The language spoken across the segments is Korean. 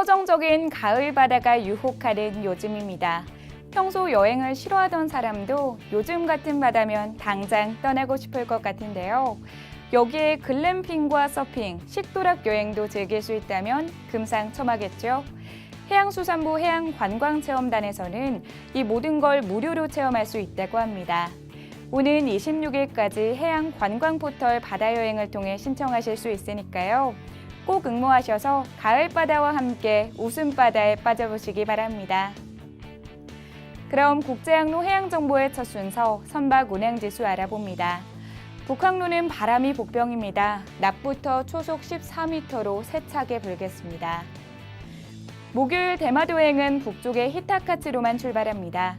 서정적인 가을 바다가 유혹하는 요즘입니다. 평소 여행을 싫어하던 사람도 요즘 같은 바다면 당장 떠나고 싶을 것 같은데요. 여기에 글램핑과 서핑, 식도락 여행도 즐길 수 있다면 금상첨화겠죠. 해양수산부 해양관광체험단에서는 이 모든 걸 무료로 체험할 수 있다고 합니다. 오는 26일까지 해양관광포털 바다여행을 통해 신청하실 수 있으니까요. 꼭 응모하셔서 가을바다와 함께 웃음바다에 빠져보시기 바랍니다. 그럼 국제항로 해양정보의 첫 순서 선박 운행지수 알아봅니다. 북항로는 바람이 복병입니다. 낮부터 초속 14m로 세차게 불겠습니다. 목요일 대마도행은 북쪽의 히타카츠로만 출발합니다.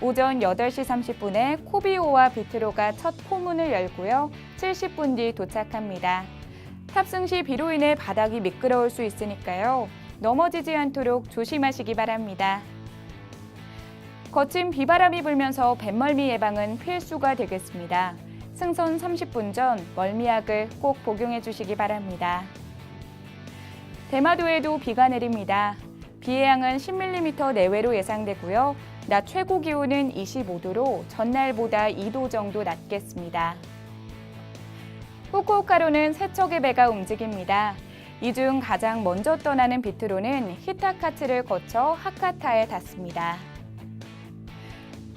오전 8시 30분에 코비오와 비트로가 첫 포문을 열고요. 70분 뒤 도착합니다. 탑승 시 비로 인해 바닥이 미끄러울 수 있으니까요. 넘어지지 않도록 조심하시기 바랍니다. 거친 비바람이 불면서 뱃멀미 예방은 필수가 되겠습니다. 승선 30분 전 멀미약을 꼭 복용해 주시기 바랍니다. 대마도에도 비가 내립니다. 비의 양은 10mm 내외로 예상되고요. 낮 최고 기온은 25도로 전날보다 2도 정도 낮겠습니다. 후쿠오카로는 세 척의 배가 움직입니다. 이 중 가장 먼저 떠나는 비트로는 히타카츠를 거쳐 하카타에 닿습니다.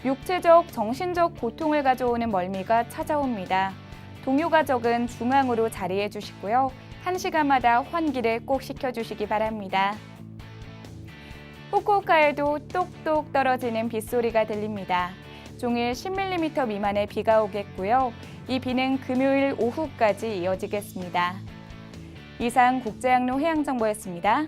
육체적, 정신적 고통을 가져오는 멀미가 찾아옵니다. 동요가 적은 중앙으로 자리해 주시고요. 한 시간마다 환기를 꼭 시켜 주시기 바랍니다. 후쿠오카에도 똑똑 떨어지는 빗소리가 들립니다. 종일 10mm 미만의 비가 오겠고요. 이 비는 금요일 오후까지 이어지겠습니다. 이상 국제항로 해양정보였습니다.